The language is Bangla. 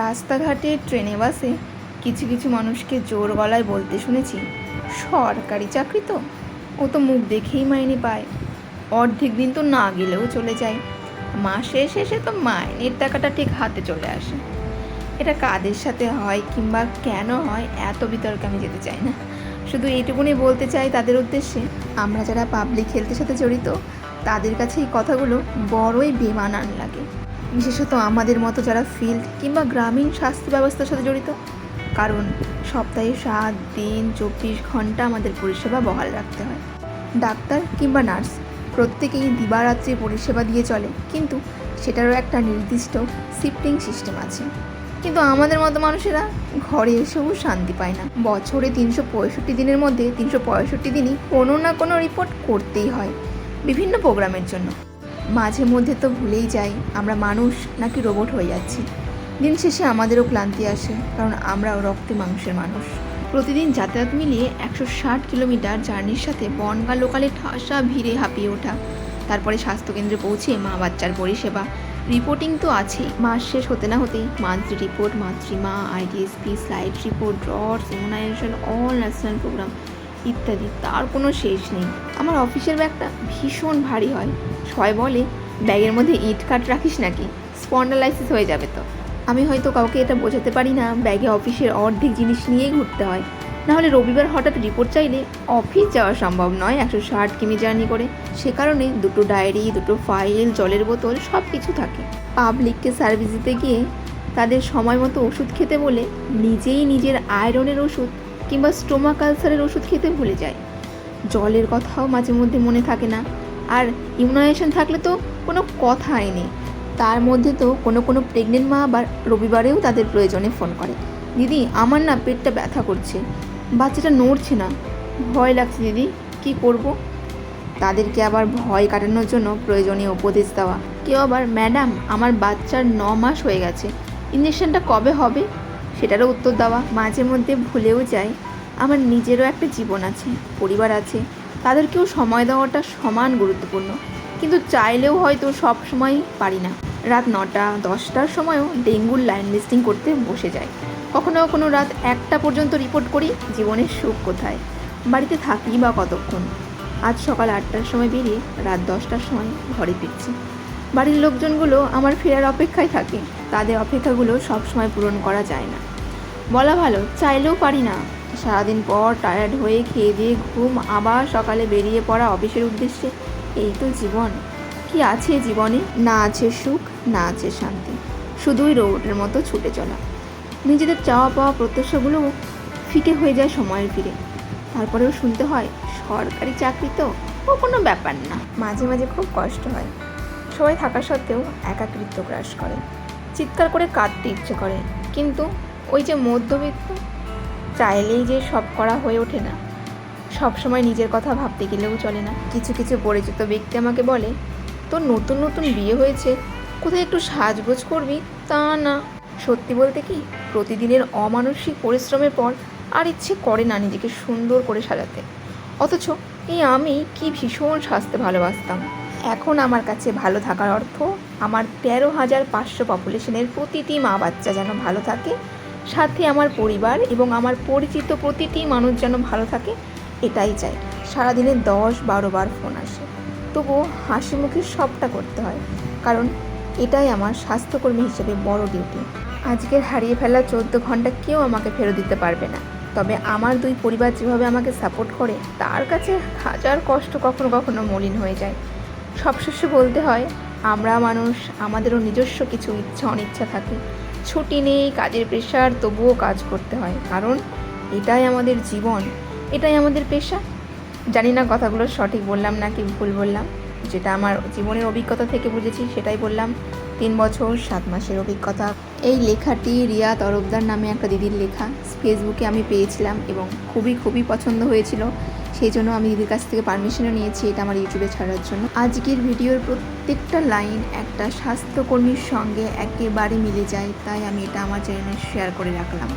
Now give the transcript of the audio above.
রাস্তাঘাটে, ট্রেনে, বাসে কিছু কিছু মানুষকে জোর গলায় বলতে শুনেছি, সরকারি চাকরি তো? ও তো মুখ দেখেই মাইনে পায়। অর্ধেক দিন তো না গেলেও চলে যায়। মাসে শেষে তো মাইনের টাকাটা ঠিক হাতে চলে আসে। এটা কাদের সাথে হয় কিংবা কেন হয়, এত বিতর্কে আমি যেতে চাই না। শুধু এইটুকুনি বলতে চাই তাদের উদ্দেশ্যে, আমরা যারা পাবলিক হেলথের সাথে জড়িত, তাদের কাছে এই কথাগুলো বড়ই বেমানান লাগে। বিশেষত আমাদের মতো যারা ফিল্ড কিংবা গ্রামীণ স্বাস্থ্য ব্যবস্থার সাথে জড়িত। কারণ সপ্তাহে সাত দিন, চব্বিশ ঘণ্টা আমাদের পরিষেবা বহাল রাখতে হয়। ডাক্তার কিংবা নার্স প্রত্যেকেই দিবারাত্রি পরিষেবা দিয়ে চলে, কিন্তু সেটারও একটা নির্দিষ্ট শিফটিং সিস্টেম আছে। কিন্তু আমাদের মতো মানুষেরা ঘরে এসেও শান্তি পায় না। বছরে তিনশো পঁয়ষট্টি দিনের মধ্যে তিনশো পঁয়ষট্টি দিনই কোনো না কোনো রিপোর্ট করতেই হয় বিভিন্ন প্রোগ্রামের জন্য। মাঝে মধ্যে তো ভুলেই যাই, আমরা মানুষ নাকি রোবট হয়ে যাচ্ছি। দিন শেষে আমাদেরও ক্লান্তি আসে, কারণ আমরাও রক্তে মাংসের মানুষ। প্রতিদিন যাতায়াত মিলিয়ে একশো ষাট কিলোমিটার জার্নির সাথে বনগা লোকালে ঠাসা ভিড়ে হাঁপিয়ে ওঠা। তারপরে স্বাস্থ্যকেন্দ্রে পৌঁছে মা বাচ্চার পরিষেবা। রিপোর্টিং তো আছেই, মাস শেষ হতে না হতেই মান্থলি রিপোর্ট, মাতৃমা, আইডিএসপি, স্লাইড রিপোর্ট ড্রটস ইমিউনাইজেশন অল ন্যাশনাল প্রোগ্রাম। ইত্যাদি, তার কোনো শেষ নেই। আমার অফিসের ব্যাগটা ভীষণ ভারী হয়। সবাই বলে, ব্যাগের মধ্যে ইট কাট রাখিস নাকি? স্পন্ডালাইসিস হয়ে যাবে তো। আমি হয়তো কাউকে এটা বোঝাতে পারি না, ব্যাগে অফিসের অর্ধেক জিনিস নিয়েই ঘুরতে হয়। নাহলে রবিবার হঠাৎ রিপোর্ট চাইলে অফিস যাওয়া সম্ভব নয় একশো ষাট কিমি জার্নি করে। সে কারণে দুটো ডায়েরি, দুটো ফাইল, জলের বোতল সব কিছু থাকে। পাবলিককে সার্ভিস দিতে গিয়ে তাদের সময় মতো ওষুধ খেতে বলে নিজেই নিজের আয়রনের ওষুধ কিংবা স্টোমা কালসারের ওষুধ খেতে ভুলে যায়। জলের কথাও মাঝে মধ্যে মনে থাকে না। আর ইমিউনাইজেশন থাকলে তো কোনো কথাই নেই। তার মধ্যে তো কোনো কোনো প্রেগনেন্ট মা আবার রবিবারেও তাদের প্রয়োজনে ফোন করে। দিদি, আমার না পেটটা ব্যথা করছে। বাচ্চাটা নড়ছে না। ভয় লাগছে দিদি, কি করব? তাদেরকে আবার ভয় কাটানোর জন্য প্রয়োজনীয় উপদেশ দেওয়া। কেউ আবার, ম্যাডাম, আমার বাচ্চার ন মাস হয়ে গেছে। ইঞ্জেকশনটা কবে হবে? সেটারও উত্তর দেওয়া। মাঝে মধ্যে ভুলেও যায় আমার নিজেরও একটা জীবন আছে, পরিবার আছে। তাদেরকেও সময় দেওয়াটা সমান গুরুত্বপূর্ণ। কিন্তু চাইলেও হয়তো সব সময় পারি না। রাত নটা, দশটার সময়ও ডেঙ্গুর লাইন লিস্টিং করতে বসে যায় কখনো কখনো রাত একটা পর্যন্ত রিপোর্ট করি, জীবনের সুখ কোথায়? বাড়িতে থাকি বা কতক্ষণ? আজ সকাল আটটার সময় বেরিয়ে রাত দশটার সময় ঘরে ফিরছি। বাড়ির লোকজনগুলো আমার ফেরার অপেক্ষায় থাকে। তাদের অপেক্ষাগুলো সবসময় পূরণ করা যায় না। বলা ভালো, চাইলেও পারি না। সারাদিন পর টায়ার্ড হয়ে খেয়ে দিয়ে ঘুম, আবার সকালে বেরিয়ে পড়া অফিসের উদ্দেশ্যে। এই তো জীবন। কি আছে জীবনে? না আছে সুখ, না আছে শান্তি। শুধুই রোবটের মতো ছুটে চলা। নিজেদের চাওয়া পাওয়া প্রত্যাশাগুলো ফিকে হয়ে যায় সময়ের ফিরে তারপরেও শুনতে হয়, সরকারি চাকরি তো ও কোনো ব্যাপার না। মাঝে মাঝে খুব কষ্ট হয়। সবাই থাকা সত্ত্বেও একাকৃত্ব গ্রাস করে। চিৎকার করে কাঁদতে ইচ্ছে করে। কিন্তু ওই যে মধ্যবিত্ত, চাইলেই যে সব করা হয়ে ওঠে না। সব সময় নিজের কথা ভাবতে গেলেও চলে না। কিছু কিছু পরিচিত ব্যক্তি আমাকে বলে, তোর নতুন নতুন বিয়ে হয়েছে, কোথায় একটু সাজগোজ করবি? তা না। সত্যি বলতে কি, প্রতিদিনের অমানসিক পরিশ্রমের পর আর ইচ্ছে করে না নিজেকে সুন্দর করে সাজাতে। অথচ এই আমি কি ভীষণ সাজতে ভালোবাসতাম। এখন আমার কাছে ভালো থাকার অর্থ, আমার তেরো হাজার পাঁচশো পপুলেশনের প্রতিটি মা বাচ্চা যেন ভালো থাকে সাথে আমার পরিবার এবং আমার পরিচিত প্রতিটি মানুষ যেন ভালো থাকে, এটাই চাই। সারাদিনে দশ বারো বার ফোন আসে। তবুও হাসি মুখে সবটা করতে হয়, কারণ এটাই আমার স্বাস্থ্যকর্মী হিসেবে বড় ডিউটি আজকের হারিয়ে ফেলা চোদ্দ ঘণ্টা কেউ আমাকে ফেরত দিতে পারবে না। তবে আমার দুই পরিবার যেভাবে আমাকে সাপোর্ট করে, তার কাছে হাজার কষ্ট কখনো কখনো মলিন হয়ে যায়। সবশেষে বলতে হয়, আমরা মানুষ, আমাদেরও নিজস্ব কিছু ইচ্ছা, অনিচ্ছা থাকে। ছুটি নেই, কাজের প্রেশার তবুও কাজ করতে হয়। কারণ এটাই আমাদের জীবন, এটাই আমাদের পেশা। জানি না কথাগুলো সঠিক বললাম না কি ভুল বললাম। যেটা আমার জীবনের অভিজ্ঞতা থেকে বুঝেছি, সেটাই বললাম। তিন বছর, সাত মাসের অভিজ্ঞতা। এই লেখাটি রিয়া তরফদার নামে একটা দিদির লেখা। ফেসবুকে আমি পেয়েছিলাম এবং খুবই খুবই পছন্দ হয়েছিল। সেই জন্য আমি দিদির কাছ থেকে পারমিশনও নিয়েছি এটা আমার ইউটিউবে ছাড়ার জন্য। আজকের ভিডিওর প্রত্যেকটা লাইন একটা স্বাস্থ্যকর্মীর সঙ্গে একেবারে মিলে যায়, তাই আমি এটা আমার চ্যানেলে শেয়ার করে রাখলাম।